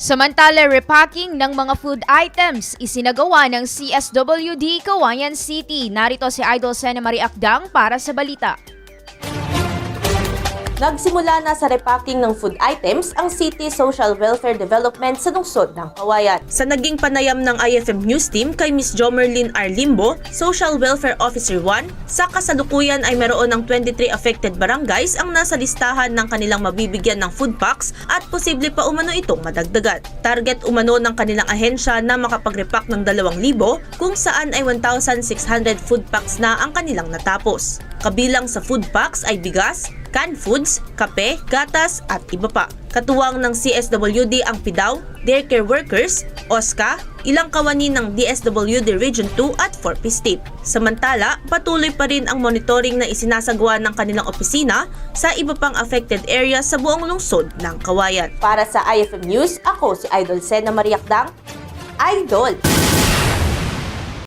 Samantala, repacking ng mga food items isinagawa ng CSWD Kawayan City. Narito si Idol Sena Marie Akdang para sa balita. Nagsimula na sa repacking ng food items ang City Social Welfare Development sa lungsod ng Kawayan. Sa naging panayam ng IFM News Team kay Ms. Jomerlyn R. Limbo, Social Welfare Officer 1, sa kasalukuyan ay meron ng 23 affected barangays ang nasa listahan ng kanilang mabibigyan ng food packs at posible pa umano itong madagdagan. Target umano ng kanilang ahensya na makapag-repack ng 2,000 kung saan ay 1,600 food packs na ang kanilang natapos. Kabilang sa food packs ay bigas, canned foods, kape, gatas at iba pa. Katuwang ng CSWD ang PIDAW, daycare workers, OSCA, ilang kawani ng DSWD Region 2 at 4P State. Samantala, patuloy pa rin ang monitoring na isinasagawa ng kanilang opisina sa iba pang affected area sa buong lungsod ng Kawayan. Para sa IFM News, ako si Idol Sena Mariakdang, Idol!